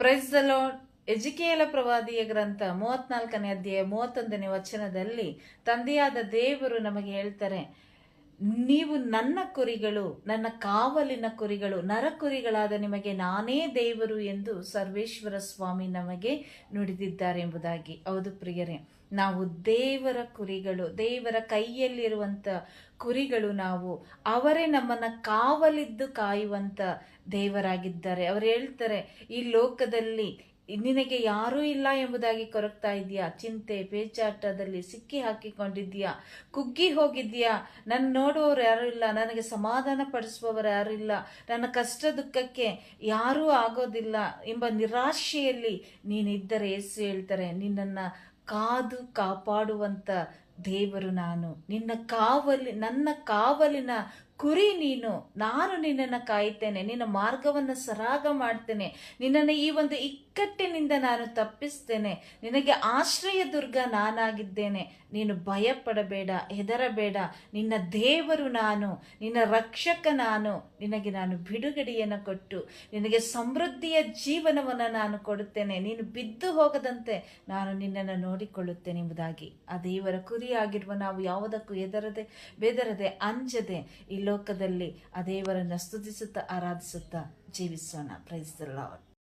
Price the lord. ಎಜಿಕೇಲ ಪ್ರವಾದಿಯ ಗ್ರಂಥ ಮೂವತ್ನಾಲ್ಕನೇ ಅಧ್ಯಾಯ ಮೂವತ್ತೊಂದನೇ ವಚನದಲ್ಲಿ ತಂದೆಯಾದ ದೇವರು ನಮಗೆ ಹೇಳ್ತಾರೆ ನೀವು ನನ್ನ ಕುರಿಗಳು, ನನ್ನ ಕಾವಲಿನ ಕುರಿಗಳು, ನರಕುರಿಗಳಾದ ನಿಮಗೆ ನಾನೇ ದೇವರು ಎಂದು ಸರ್ವೇಶ್ವರ ಸ್ವಾಮಿ ನಮಗೆ ನುಡಿದಿದ್ದಾರೆ ಎಂಬುದಾಗಿ. ಹೌದು ಪ್ರಿಯರೇ, ನಾವು ದೇವರ ಕುರಿಗಳು, ದೇವರ ಕೈಯಲ್ಲಿರುವಂಥ ಕುರಿಗಳು ನಾವು. ಅವರೇ ನಮ್ಮನ್ನು ಕಾವಲಿದ್ದು ಕಾಯುವಂಥ ದೇವರಾಗಿದ್ದಾರೆ. ಅವರು ಹೇಳ್ತಾರೆ, ಈ ಲೋಕದಲ್ಲಿ ನಿನಗೆ ಯಾರೂ ಇಲ್ಲ ಎಂಬುದಾಗಿ ಕೊರಗ್ತಾ ಇದೆಯಾ ಚಿಂತೆ ಪೇಚಾಟದಲ್ಲಿ ಸಿಕ್ಕಿ ಹಾಕಿಕೊಂಡಿದ್ದೀಯಾ? ಕುಗ್ಗಿ ಹೋಗಿದ್ದೀಯಾ? ನನ್ನ ನೋಡುವವರು ಯಾರೂ ಇಲ್ಲ, ನನಗೆ ಸಮಾಧಾನ ಪಡಿಸುವವರು ಯಾರೂ ಇಲ್ಲ, ನನ್ನ ಕಷ್ಟ ದುಃಖಕ್ಕೆ ಯಾರೂ ಆಗೋದಿಲ್ಲ ಎಂಬ ನಿರಾಶೆಯಲ್ಲಿ ನೀನಿದ್ದರೆ ಏಸು ಹೇಳ್ತಾರೆ, ನಿನ್ನನ್ನು ಕಾದು ಕಾಪಾಡುವಂತ ದೇವರು ನಾನು. ನಿನ್ನ ಕಾವಲಿ, ನನ್ನ ಕಾವಲಿನ ಕುರಿ ನೀನು. ನಾನು ನಿನ್ನನ್ನು ಕಾಯ್ತೇನೆ ನಿನ್ನ ಮಾರ್ಗವನ್ನು ಸರಾಗ ಮಾಡ್ತೇನೆ. ನಿನ್ನನ್ನು ಈ ಒಂದು ಇಕ್ಕಟ್ಟಿನಿಂದ ನಾನು ತಪ್ಪಿಸ್ತೇನೆ. ನಿನಗೆ ಆಶ್ರಯ ದುರ್ಗ ನಾನಾಗಿದ್ದೇನೆ. ನೀನು ಭಯಪಡಬೇಡ, ಹೆದರಬೇಡ. ನಿನ್ನ ದೇವರು ನಾನು, ನಿನ್ನ ರಕ್ಷಕ ನಾನು. ನಿನಗೆ ನಾನು ಬಿಡುಗಡೆಯನ್ನು ಕೊಟ್ಟು, ನಿನಗೆ ಸಮೃದ್ಧಿಯ ಜೀವನವನ್ನು ನಾನು ಕೊಡುತ್ತೇನೆ. ನೀನು ಬಿದ್ದು ಹೋಗದಂತೆ ನಾನು ನಿನ್ನನ್ನು ನೋಡಿಕೊಳ್ಳುತ್ತೇನೆ ಎಂಬುದಾಗಿ ಆ ದೇವರ ಕುರಿಯಾಗಿರುವ ನಾವು ಯಾವುದಕ್ಕೂ ಎದರದೆ ಬೆದರದೆ, ಅಂಜದೆ ಈ ಲೋಕದಲ್ಲಿ ಆ ದೇವರನ್ನು ಸ್ತುತಿಸುತ್ತಾ, ಆರಾಧಿಸುತ್ತಾ ಜೀವಿಸೋಣ. Praise the Lord